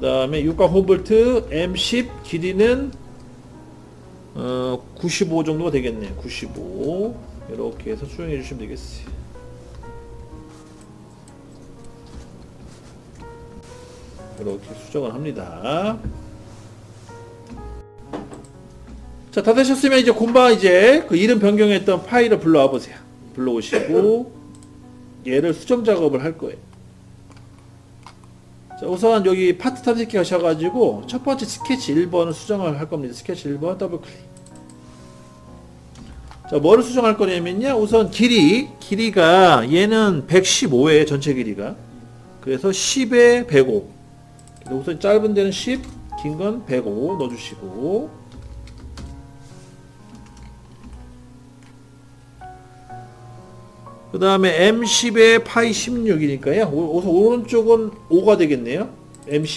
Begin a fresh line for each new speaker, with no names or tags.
그 다음에 6.5V M10 길이는 어, 95 정도가 되겠네요. 95 이렇게 해서 수정해 주시면 되겠어요. 이렇게 수정을 합니다. 자, 다 되셨으면 이제 곰바 이제 그 이름 변경했던 파일을 불러와 보세요. 불러오시고 얘를 수정 작업을 할 거예요. 자, 우선 여기 파트 탐색기 하셔가지고 첫 번째 스케치 1번을 수정을 할 겁니다. 스케치 1번 더블 클릭. 자, 뭐를 수정할 거냐면요. 우선 길이, 길이가 얘는 115에 전체 길이가. 그래서 10에 105. 우선 짧은 데는 10, 긴 건 105 넣어주시고. 그 다음에 M10에 파이 16이니까요. 우선 오른쪽은 5가 되겠네요. M10